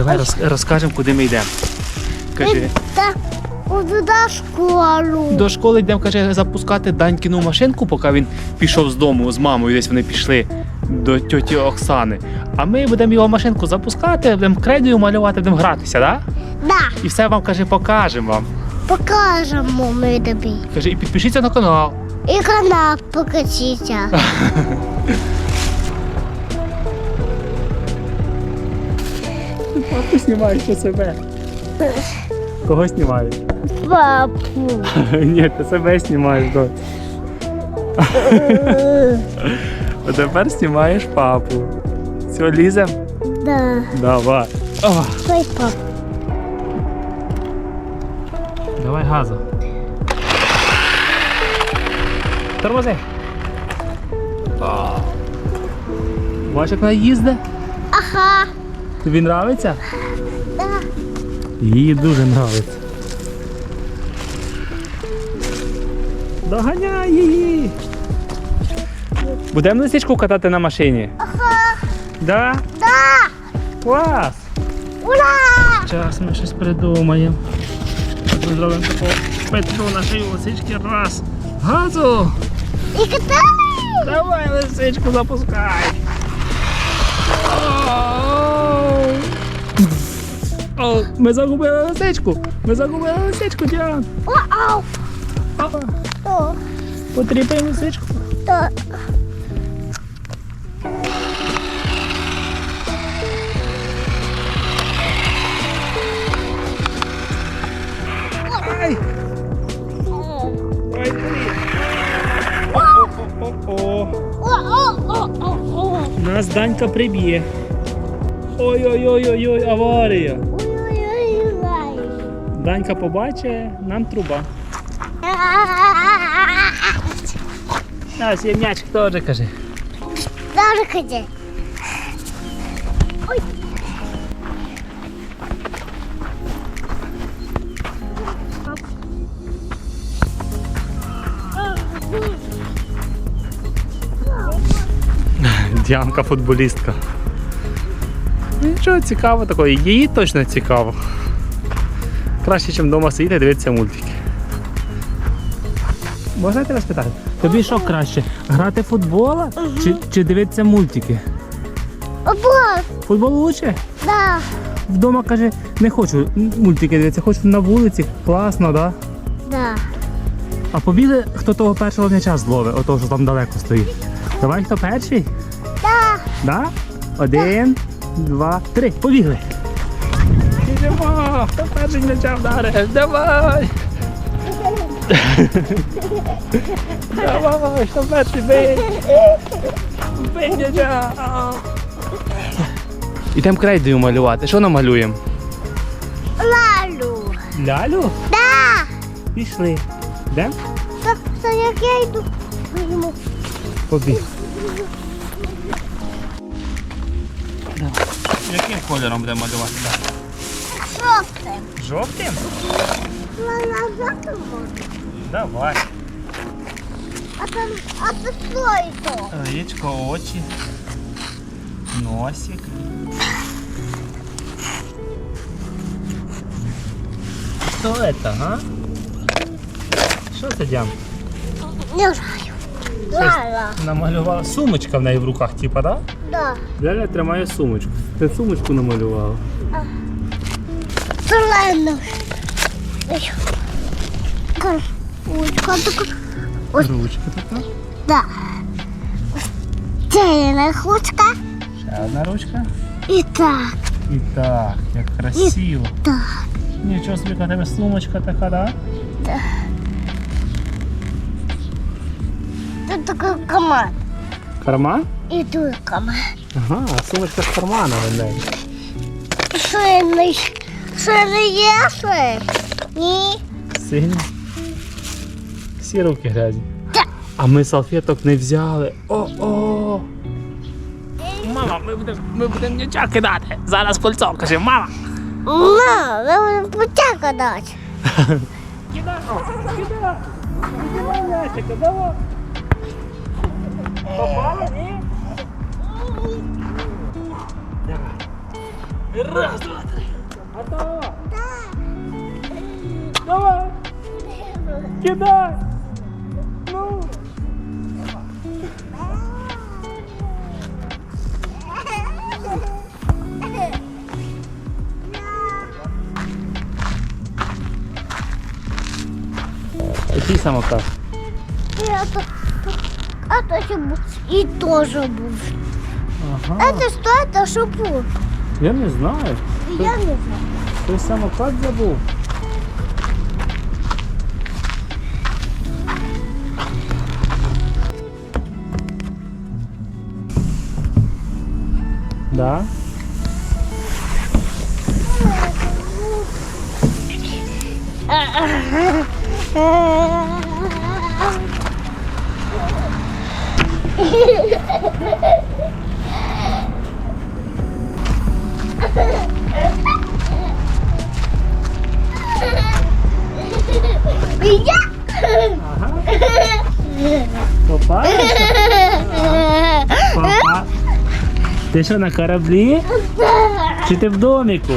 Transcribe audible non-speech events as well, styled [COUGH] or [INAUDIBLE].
Давай роз, розкажемо, куди ми йдемо. Кажи. Та туди школу. До школи йдемо, каже, запускати Данькіну машинку, поки він пішов з дому з мамою, десь вони пішли до тьоті Оксани. А ми будемо його машинку запускати, будемо крейдою малювати, будемо гратися, да? Да, І все вам каже, покажемо вам. покажемо ми тобі. Каже, і підпишіться на канал. І канал покажіться. [LAUGHS] Папу знімаєш себе. Кого знімаєш? Папу. [LAUGHS] Ні, ти себе знімаєш, дочь. [LAUGHS] А тепер знімаєш папу. Все, лізем? Да. Давай. О, папа. давай газу. Тормози. Бачиш, як вона їздить? Ага. Тобі нравиться? Да. Їй дуже нравиться. Доганяй її. Будемо лисичку катати на машині? Ага. Да? Да. Клас! Ура! Зараз ми щось придумаємо. Ми зробимо таку петлю нашої лисички. Раз. Газу! І катали. Давай лисичку запускай. Оу. О, ми загубили лисичку. Ми загубили лисичку, Діан. Опа. То. Потріпаємо лисичку. То. Ай! Ой. О-о-о-о. Нас Данька приб'є. Ой-ой-ой-ой, аварія. Данька побачить, нам труба. [LAUGHS] Ось є м'ячик теж каже. Ходи. Ой. Діанка футболістка. Нічого цікавого такого, їй точно цікаво. Краще, ніж вдома сидіти і дивитися мультики. Можна я тебе спитати? Тобі що краще? Грати в футбол чи, чи дивитися мультики? Обор. Футбол лучше? Да. Вдома каже, не хочу мультики дивитися, хочу на вулиці, класно, да? Да. А побігли, хто того першого м'яча зловить, отого, що там далеко стоїть. Давай хто перший? Да. Да? Один, два, три. Побігли. Йдемо! Хто перший м'яча вдарив? Давай! Давай, хто перший бий! Бий м'яча! Ідемо крейдою малювати. Що намалюємо? Лалу. Лялю? Да. Пішли. Йдемо? Так, то як я йду. Візьму. Побіг. Яким кольором будемо малювати? Що це? Жовтим? Лала затому. Давай. А там, а це що це? Яєчко, очі, носик. Що це, га? Що це, Дям? Не знаю. Лала. Намалювала. Сумочка в неї в руках, типа, да? Да. Ляля тримає сумочку. Ти сумочку намалювала. Зелено. Ой. Ручка така. Ось. Ручка така. Да. Це ручка. Ще одна ручка. І так. І так, як красиво. Так. Нічого собі, яка в тебе сумочка така, да? Тут така команда. Карман? І тут команда. Ага, сумочка з кармана в неї. Їси? Ні. Сині. Всі руки грязні. А ми салфеток не взяли. О-о! Мама, ми будемо ми будем м'яча кидати. Зараз кольцо. Каже, мама. [LAUGHS] Мама, ми будемо потяга дати. Кидай, кидай. Кидай давай. Попало, ні? Давай. Раз, два, Кидай! Ну! Який самокат? Я то, а то ще був. І. Ага. Это что это що? Я не знаю. Я не знаю. Той самокат забыл. Да? Меня? Ага. Ти що на кораблі? Чи ти в доміку?